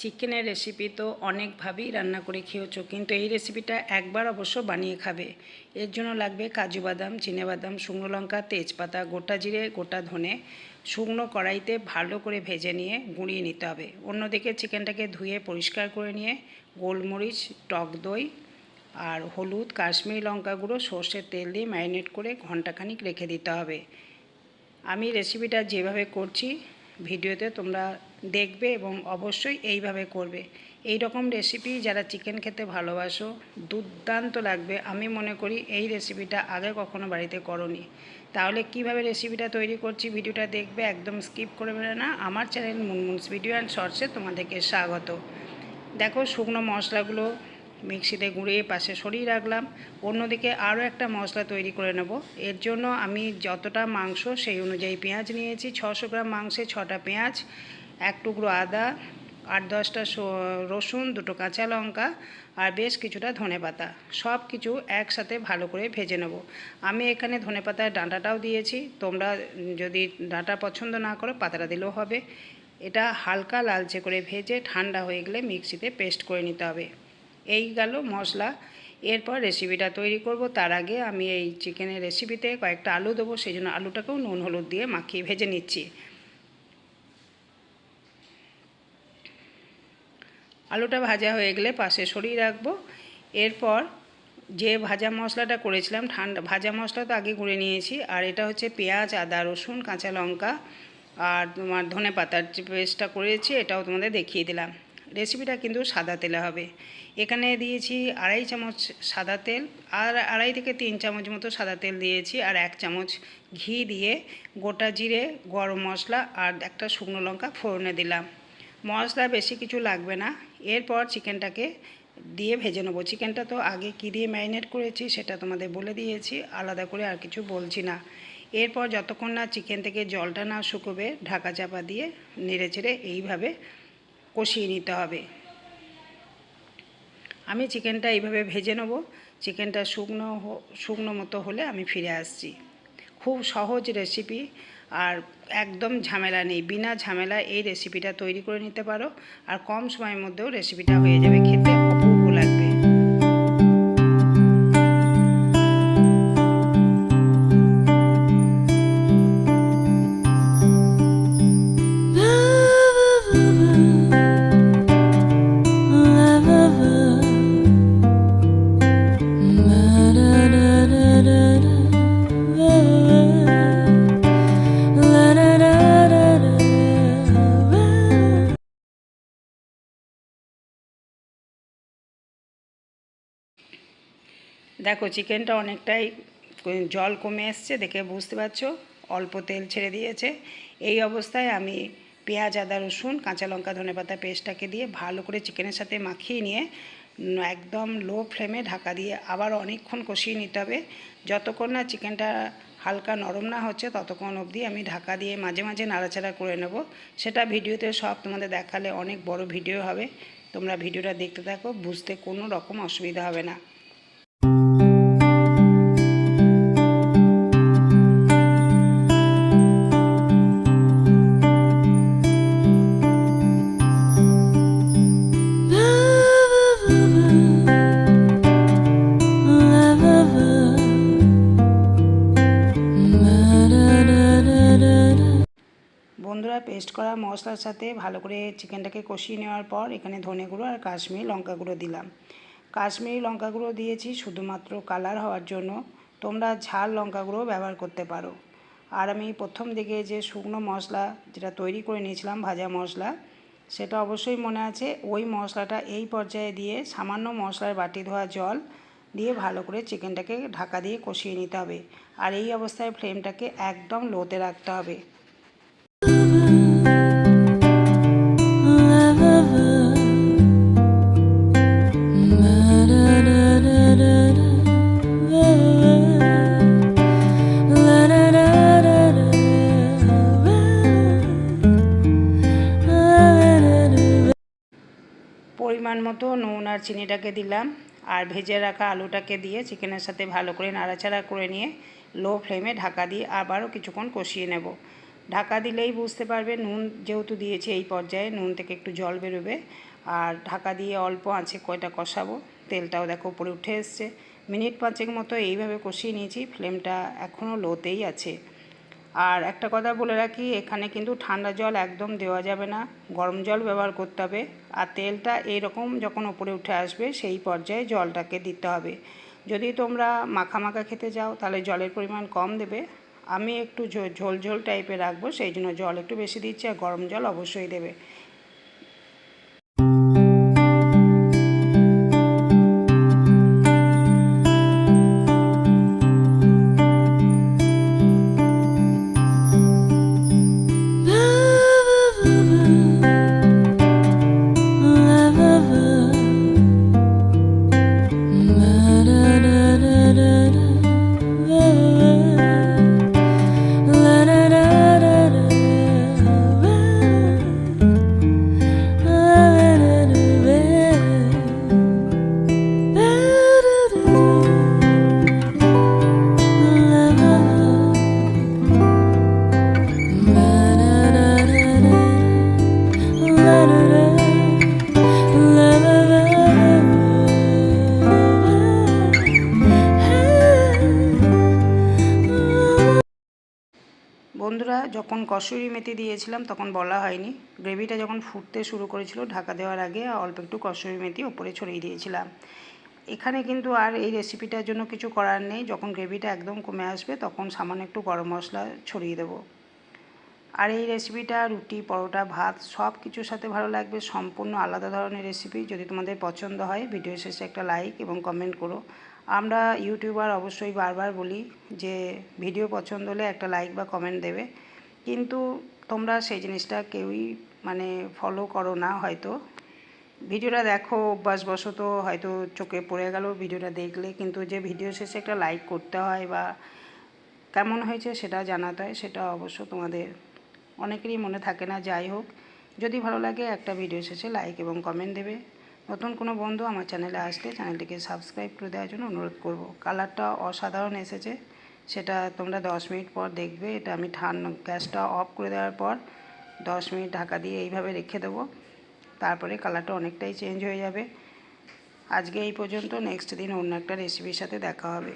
চিকেনের রেসিপি তো অনেকভাবেই রান্না করে খেয়েছো, কিন্তু এই রেসিপিটা একবার অবশ্য বানিয়ে খাবে। এর জন্য লাগবে কাজু বাদাম বাদাম, শুকনো লঙ্কা, তেজপাতা, গোটা জিরে, গোটা ধনে। শুকনো কড়াইতে ভালো করে ভেজে নিয়ে গুঁড়িয়ে নিতে হবে। অন্যদিকে চিকেনটাকে ধুয়ে পরিষ্কার করে নিয়ে গোলমরিচ, টক দই আর হলুদ, কাশ্মীরি লঙ্কা গুঁড়ো, সর্ষের তেল দিয়ে ম্যারিনেট করে ঘন্টাখানিক রেখে দিতে হবে। আমি রেসিপিটা যেভাবে করছি, ভিডিওতে তোমরা দেখবে এবং অবশ্যই এইভাবে করবে। এই রকম রেসিপি যারা চিকেন খেতে ভালোবাসো, দুর্দান্ত লাগবে। আমি মনে করি এই রেসিপিটা আগে কখনো বাড়িতে করনি। তাহলে কীভাবে রেসিপিটা তৈরি করছি ভিডিওটা দেখবে, একদম স্কিপ করে করবে না। আমার চ্যানেল মুনমুনস ভিডিও অ্যান্ড শর্টসে তোমাদেরকে স্বাগত। দেখো শুকনো মশলাগুলো মিক্সিতে গুঁড়িয়ে পাশে সরিয়ে রাখলাম। অন্যদিকে আরও একটা মশলা তৈরি করে নেব। এর জন্য আমি যতটা মাংস সেই অনুযায়ী পেঁয়াজ নিয়েছি। ছশো গ্রাম মাংসে ছটা পেঁয়াজ। এক টুকরো আদা আট দশটা রসুন, দুটো কাঁচা লঙ্কা আর বেশ কিছুটা ধনে পাতা। সব কিছু একসাথে ভালো করে ভেজে নেব। আমি এখানে ধনে পাতার ডাঁটাটাও দিয়েছি। তোমরা যদি ডাঁটা পছন্দ না করো, পাতাটা দিলেও হবে। এটা হালকা লালচে করে ভেজে ঠান্ডা হয়ে গেলে মিক্সিতে পেস্ট করে নিতে হবে। এই গেল মশলা। এরপর রেসিপিটা তৈরি করব। তার আগে আমি এই চিকেনের রেসিপিতে কয়েকটা আলু দেবো। সেই জন্য আলুটাকেও নুন, হলুদ দিয়ে মাখিয়ে ভেজে নিচ্ছি। আলুটা ভাজা হয়ে গেলে পাশে সরিয়ে রাখব। এরপর যে ভাজা মশলাটা করেছিলাম, ঠান্ডা, ভাজা মশলা তো আগে গুঁড়ে নিয়েছি। আর এটা হচ্ছে পেঁয়াজ, আদা, রসুন, কাঁচা লঙ্কা আর তোমার ধনে পাতার যে পেস্টটা করেছি, এটাও তোমাদের দেখিয়ে দিলাম। রেসিপিটা কিন্তু সাদা তেলে হবে। এখানে দিয়েছি আড়াই চামচ সাদা তেল আর আড়াই থেকে তিন চামচ মতো সাদা তেল দিয়েছি আর এক চামচ ঘি দিয়ে গোটা জিরে, গরম মশলা আর একটা শুকনো লঙ্কা ফোড়নে দিলাম। মশলা বেশি কিছু লাগবে না। এরপর চিকেনটাকে দিয়ে ভেজে নেব। চিকেনটা তো আগে কী দিয়ে ম্যারিনেট করেছি সেটা তোমাদের বলে দিয়েছি, আলাদা করে আর কিছু বলছি না। এরপর যতক্ষণ না চিকেন থেকে জলটা না শুকোবে, ঢাকা চাপা দিয়ে নেড়ে চেড়ে এইভাবে কষিয়ে নিতে হবে। আমি চিকেনটা এইভাবে ভেজে নেব। চিকেনটা শুকনো শুকনো মতো হলে আমি ফিরে আসছি। খুব সহজ রেসিপি। আর একদম ঝামেলা নেই। বিনা ঝামেলা এই রেসিপিটা তৈরি করে নিতে পারো। আর কম সময়ের মধ্যেও রেসিপিটা হয়ে যাবে। দেখো চিকেনটা অনেকটাই জল কমে এসছে, দেখে বুঝতে পারছ? অল্প তেল ছেড়ে দিয়েছে। এই অবস্থায় আমি পেঁয়াজ, আদা, রসুন, কাঁচা লঙ্কা, ধনে পাতা পেস্টটাকে দিয়ে ভালো করে চিকেনের সাথে মাখিয়ে নিয়ে একদম লো ফ্লেমে ঢাকা দিয়ে আবার অনেকক্ষণ কষিয়ে নিতে হবে। যতক্ষণ না চিকেনটা হালকা নরম না হচ্ছে, ততক্ষণ অবধি আমি ঢাকা দিয়ে মাঝে মাঝে নাড়াচাড়া করে নেব। সেটা ভিডিওতে সব তোমাদের দেখালে অনেক বড় ভিডিও হবে। তোমরা ভিডিওটা দেখতে থাকো, বুঝতে কোনো রকম অসুবিধা হবে না। পেস্ট করা মশলার সাথে ভালো করে চিকেনটাকে কষিয়ে নেওয়ার পর এখানে ধনে গুঁড়ো আর কাশ্মীরি লঙ্কা গুঁড়ো দিলাম। কাশ্মীরি লঙ্কা গুঁড়ো দিয়েছি শুধুমাত্র কালার হওয়ার জন্য। তোমরা ঝাল লঙ্কা গুঁড়ো ব্যবহার করতে পারো। আর আমি প্রথম দিকে যে শুকনো মশলা যেটা তৈরি করে নিয়েছিলাম ভাজা মশলা, সেটা অবশ্যই মনে আছে। ওই মশলাটা এই পর্যায়ে দিয়ে সামান্য মশলার বাটি ধোয়া জল দিয়ে ভালো করে চিকেনটাকে ঢাকা দিয়ে কষিয়ে নিতে হবে। আর এই অবস্থায় ফ্লেমটাকে একদম লোতে রাখতে হবে। মতো নুন আর চিনিটাকে দিলাম আর ভেজে রাখা আলুটাকে দিয়ে চিকেনের সাথে ভালো করে নাড়াচাড়া করে নিয়ে লো ফ্লেমে ঢাকা দিয়ে আবারও কিছুক্ষণ কষিয়ে নেব। ঢাকা দিলেই বুঝতে পারবে নুন যেহেতু দিয়েছি এই পর্যায়ে নুন থেকে একটু জল বেরোবে। আর ঢাকা দিয়ে অল্প আঁচে কয়টা কষাবো, তেলটাও দেখো উপরে উঠে এসছে। মিনিট পাঁচেক মতো এইভাবে কষিয়ে নিয়েছি, ফ্লেমটা এখনও লোতেই আছে। আর একটা কথা বলে রাখি, এখানে কিন্তু ঠান্ডা জল একদম দেওয়া যাবে না। গরম জল ব্যবহার করতে হবে। আর তেলটা এইরকম যখন ওপরে উঠে আসবে, সেই পর্যায়ে জলটাকে দিতে হবে। যদি তোমরা মাখা মাখা খেতে যাও, তাহলে জলের পরিমাণ কম দেবে। আমি একটু ঝোল ঝোল টাইপের রাখব, সেই জন্য জল একটু বেশি দিচ্ছি আর গরম জল অবশ্যই দেবে। বন্ধুরা, যখন কসুরি মেথি দিয়েছিলাম, তখন বলা হয়নি। গ্রেভিটা যখন ফুটতে শুরু করেছিল ঢাকা দেওয়ার আগে, অল্প একটু কসুরি মেথি ওপরে ছড়িয়ে দিয়েছিলাম। এখানে কিন্তু আর এই রেসিপিটার জন্য কিছু করার নেই। যখন গ্রেভিটা একদম কমে আসবে, তখন সামান্য একটু গরম মশলা ছড়িয়ে দেবো। আর এই রেসিপিটা রুটি, পরোটা, ভাত, সব কিছুর সাথে ভালো লাগবে। সম্পূর্ণ আলাদা ধরনের রেসিপি যদি তোমাদের পছন্দ হয় ভিডিও শেষে একটা লাইক এবং কমেন্ট করো। আমরা ইউটিউবার অবশ্যই বারবার বলি যে ভিডিও পছন্দ হলে একটা লাইক বা কমেন্ট দেবে। কিন্তু তোমরা সেই জিনিসটা কেউই মানে ফলো করো না হয়তো। ভিডিওটা দেখো, অভ্যাসবশত হয়তো চোখে পড়ে গেল, ভিডিওটা দেখলে। কিন্তু যে ভিডিও শেষে একটা লাইক করতে হয় বা কেমন হয়েছে সেটা জানাতে হয়, সেটা অবশ্য তোমাদের অনেকেরই মনে থাকে না। যাই হোক, যদি ভালো লাগে একটা ভিডিও শেষে লাইক এবং কমেন্ট দেবে। নতুন কোনো বন্ধু আমার চ্যানেলে আসলে চ্যানেলটিকে সাবস্ক্রাইব করে দেওয়ার জন্য অনুরোধ করব। কালারটা অসাধারণ এসেছে। সেটা তোমরা দশ মিনিট পর দেখবে। এটা আমি ঠান্ডা গ্যাসটা অফ করে দেওয়ার পর দশ মিনিট ঢাকা দিয়ে এইভাবে রেখে দেবো। তারপরে কালারটা অনেকটাই চেঞ্জ হয়ে যাবে। আজকে এই পর্যন্ত। নেক্সট দিন অন্য একটা রেসিপির সাথে দেখা হবে।